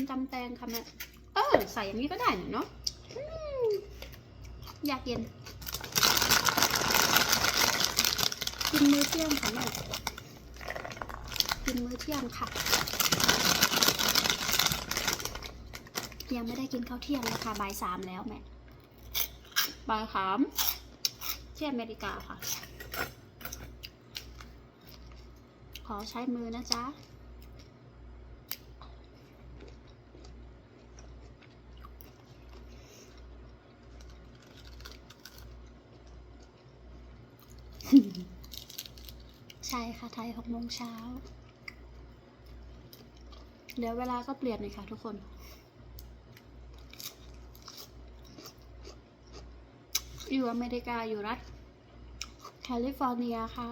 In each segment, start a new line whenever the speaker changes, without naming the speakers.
กินตำแตงค่ะแม่เออใส่อย่างนี้ก็ได้เนาะอยากกินกินมื้อเที่ยงค่ะแม่กินมื้อเที่ยงค่ะ ยังไม่ได้กินข้าวเที่ยงเลยค่ะบ่ายสามแล้วแม่บ่ายสามที่อเมริกาค่ะ ขอใช้มือนะจ๊ะ ใช่ค่ะ ไทยหกโมงเช้า เดี๋ยวเวลาก็เปลี่ยนเลยค่ะทุกคน อยู่อเมริกาอยู่รัฐแคลิฟอร์เนียค่ะ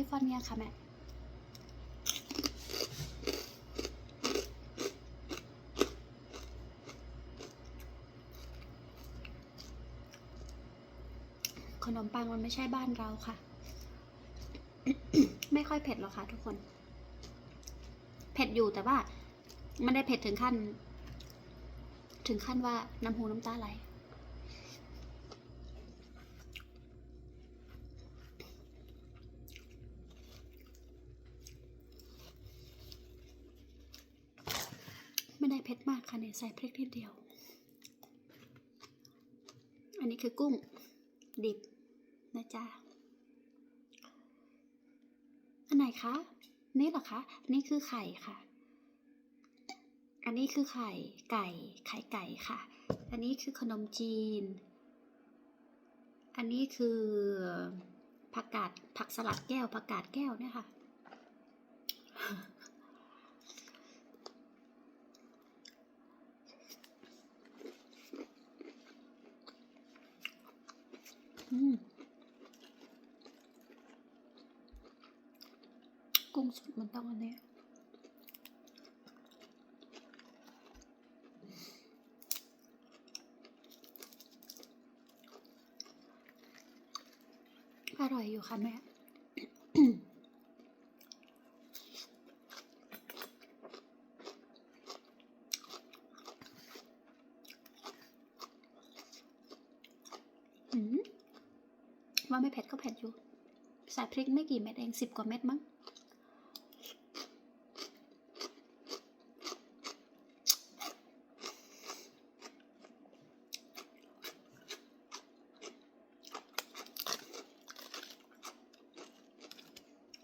บ้านอยู่แคลิฟอร์เนียค่ะแม่ขนมปังมันไม่ใช่บ้านเราค่ะ ไม่ค่อยเผ็ดหรอกค่ะทุกคน เผ็ดอยู่แต่ว่าไม่ได้เผ็ดถึงขั้น ถึงขั้นว่าน้ำหูน้ำตาไหล ไม่ได้เผ็ดมากค่ะเนี่ยใส่พริกนิดเดียว อันนี้คือกุ้งดิบนะจ๊ะ อันไหนคะ นี่เหรอคะ นี่คือไข่ค่ะ อันนี้คือไข่ไก่ ไข่ไก่ค่ะ อันนี้คือขนมจีน อันนี้คือผักกาดผักสลัดแก้วผักกาดแก้วเนี่ยค่ะ กุ้งสดมันต้องอันนี้อร่อยอยู่ค่ะแม่ อืม ว่าไม่เผ็ดก็เผ็ดอยู่ ใส่พริกไม่กี่เม็ดเองสิบกว่าเม็ดมั้ง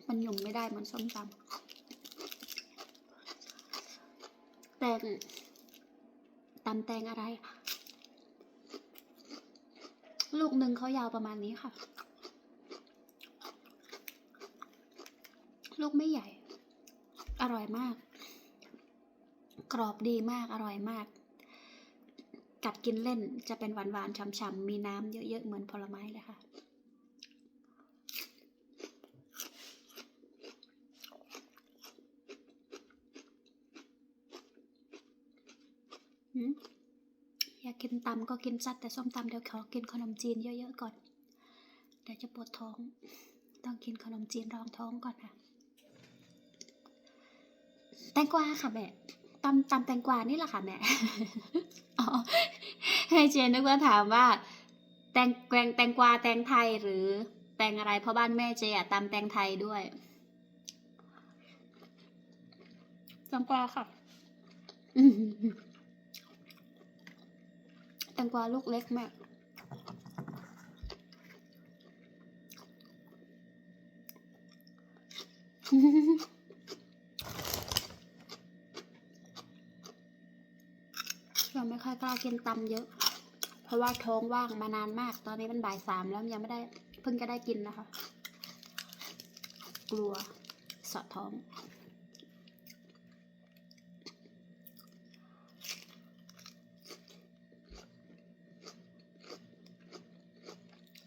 มันหยุ่มไม่ได้มือนส้มตำแตงตำแตงอะไร ลูกหนึ่งเขายาวประมาณนี้ค่ะ ลูกไม่ใหญ่ อร่อยมาก กรอบดีมาก อร่อยมาก กัดกินเล่นจะเป็นหวานๆฉ่ำๆมีน้ำเยอะๆ เหมือนผลไม้เลยค่ะหืมอยากกินตำก็กินซัดแต่ส้มตำเดี๋ยวขอกินขนมจีนเยอะๆก่อน เดี๋ยวจะปวดท้อง ต้องกินขนมจีนรองท้องก่อนค่ะ แตงกวาค่ะแม่ตำตำแตงกวานี่แหละค่ะแม่อ๋อให้เจนนึกว่าถามว่า แตงแกงแตงกวาแตงไทยหรือ แตงอะไรเพราะบ้านแม่เจอะตำแตงไทยด้วยแตงกวาค่ะอืมแตงกวาลูกเล็กมาก เราไม่ค่อย กล้ากินตำเยอะ เพราะว่าท้องว่างมานานมาก ตอนนี้มันบ่ายสามแล้วยังไม่ได้เพิ่งจะได้กินนะคะ กลัวสอดท้อง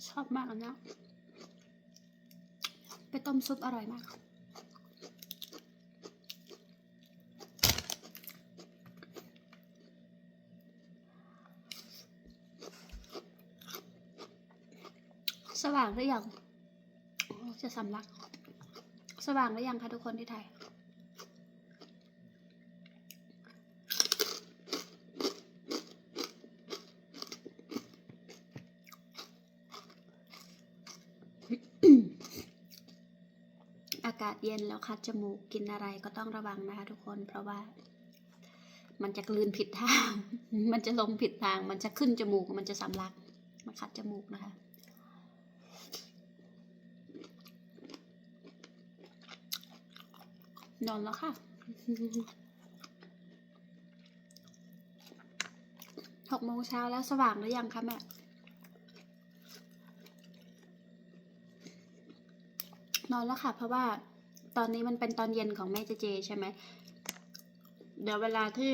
ชอบมากอันเนี้ไปต้มซุปอร่อยมาก สว่างหรือยังจะสำลัก สว่างหรือยังคะทุกคนที่ไทยอากาศเย็นแล้วคัดจมูกกินอะไรก็ต้องระวังนะคะทุกคนเพราะว่า มันจะกลืนผิดทาง มันจะลงผิดทาง มันจะขึ้นจมูกมันจะสำลัก มาคัดจมูกนะคะ นอนแล้วค่ะ หกโมงเช้าแล้วสว่างหรือยังคะแม่ นอนแล้วค่ะ เพราะว่าตอนนี้มันเป็นตอนเย็นของแม่เจเจใช่ไหม เดี๋ยวเวลาที่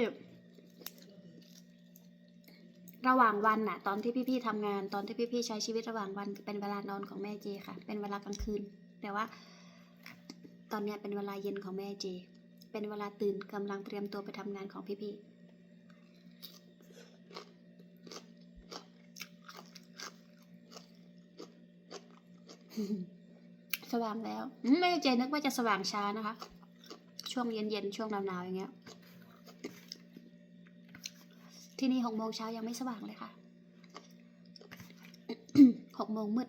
ระหว่างวันน่ะ ตอนที่พี่ๆทำงาน ตอนที่พี่ๆใช้ชีวิตระหว่างวันเป็นเวลานอนของแม่เจค่ะ เป็นเวลากลางคืน แต่ว่า ตอนนี้เป็นเวลาเย็นของแม่เจ เป็นเวลาตื่นกำลังเตรียมตัวไปทำงานของพี่ๆสว่างแล้วแม่เจนึกว่าจะสว่างช้านะคะ ช่วงเย็นๆช่วงหนาวๆอย่างเงี้ย ที่นี่หกโมงเช้ายังไม่สว่างเลยค่ะหกโมงมืด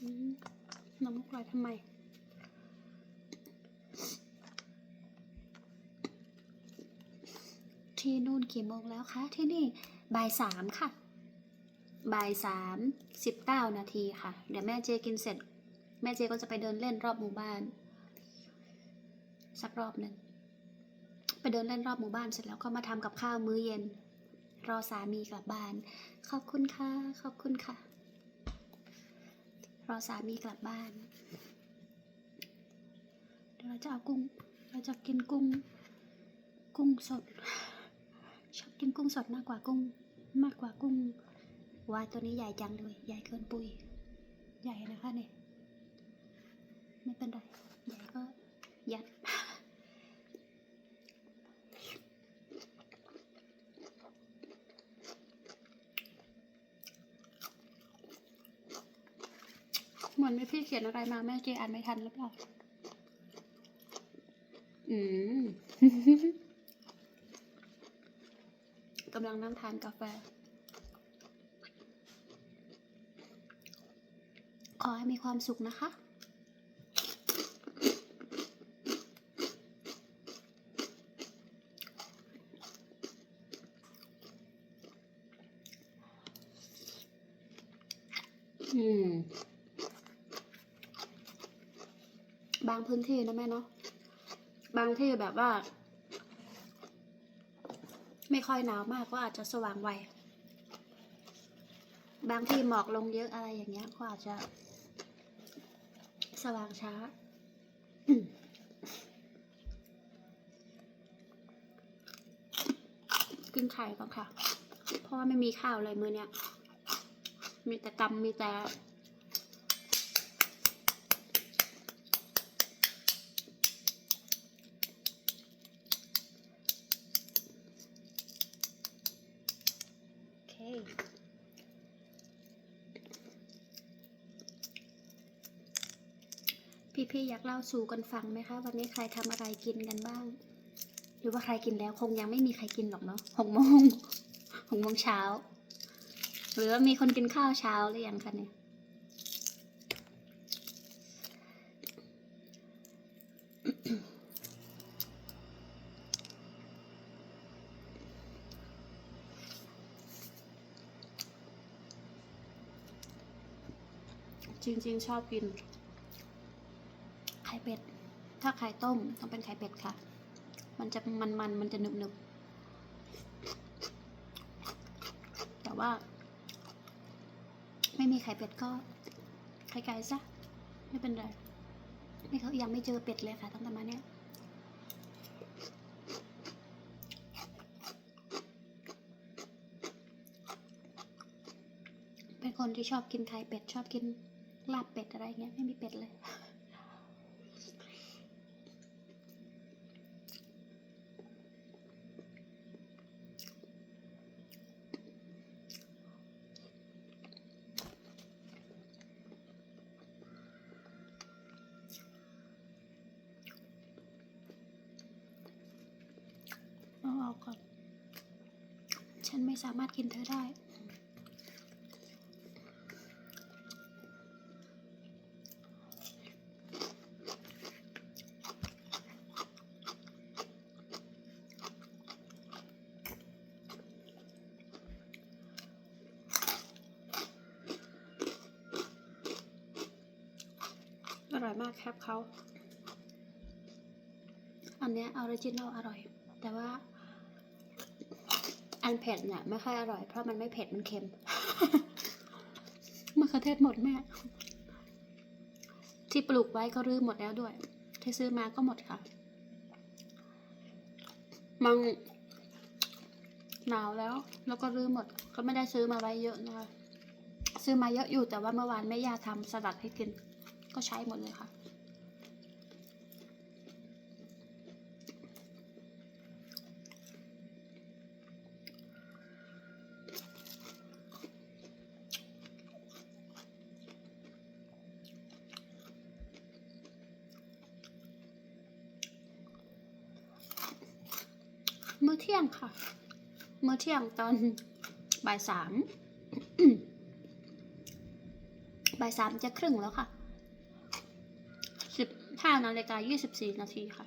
อืม น้ำมุกไหลทำไม ที่นู่นกี่โมงแล้วคะ ที่นี่บ่ายสามค่ะ บ่ายสามสิบเก้านาทีค่ะ เดี๋ยวแม่เจกินเสร็จ แม่เจก็จะไปเดินเล่นรอบหมู่บ้าน สักรอบหนึ่งไปเดินเล่นรอบหมู่บ้านเสร็จแล้วก็มาทำกับข้าวมื้อเย็น รอสามีกลับบ้าน ขอบคุณค่ะ ขอบคุณค่ะ รอสามีกลับบ้าน เดี๋ยวเราจะเอากุ้ง เราจะกินกุ้ง กุ้งสด ชอบกินกุ้งสดมากกว่ากุ้ง มากกว่ากุ้งวายตัวนี้ใหญ่จังเลย ใหญ่เกินปุย ใหญ่นะคะเนี่ย ไม่เป็นไร ใหญ่ก็ยัด เห มือนมีพี่เขียนอะไรมาแม่เจอ่านไม่ทันหรือเปล่า อืมกำลังนั่งทานกาแฟ ขอให้มีความสุขนะคะอืม บางพื้นที่นะแม่เนาะบางที่แบบว่า ไม่ค่อยหนาวมากก็อาจจะสว่างไวบางที่หมอกลงเยอะอะไรอย่างเงี้ยก็อาจจะ สว่างช้ากินไข่ก่อนค่ะ เพราะว่าไม่มีข้าวเลยมื้อเนี้ย มีแต่กำมีแต่ พี่ๆอยากเล่าสู่กันฟังไหมคะ วันนี้ใครทำอะไรกินกันบ้าง หรือว่าใครกินแล้วคงยังไม่มีใครกินหรอกเนาะหกโมงหกโมงเช้า หรือว่ามีคนกินข้าวเช้าหรือยังคะเนี่ยจริงๆ ชอบกิน เป็ด ถ้าไข่ต้มต้องเป็นไข่เป็ดค่ะ มันจะมันมันๆมันจะหนึบหนึบๆแต่ว่า ไม่มีไข่เป็ดก็ไข่ไก่ซะไม่เป็นไรไม่เขายังไม่เจอเป็ดเลยค่ะตั้งแต่มาเนี่ยเป็นคนที่ชอบกินไข่เป็ด ชอบกินลาบเป็ดอะไรเงี้ย ไม่มีเป็ดเลย เอาออกก่อน ฉันไม่สามารถกินเธอได้ อร่อยมากครับเขา อันเนี้ยออริจินอลอร่อย แต่ว่า อันเผ็ดเนี่ยไม่ค่อยอร่อยเพราะมันไม่เผ็ดมันเค็มมะเขือเทศหมดแม่ ที่ปลูกไว้ก็รื้อหมดแล้วด้วย ที่ซื้อมาก็หมดค่ะมังหนาวแล้ว แล้วก็รื้อหมด ก็ไม่ได้ซื้อมาไว้เยอะนะคะ ซื้อมาเยอะอยู่แต่ว่าเมื่อวานแม่ย่าทำสลัดให้กิน ก็ใช้หมดเลยค่ะ มื้อเที่ยงค่ะ มื้อเที่ยงตอนบ่ายสามบ่ายสามจะครึ่งแล้วค่ะสิบห้านาฬิกายี่สิบสี่นาทีค่ะ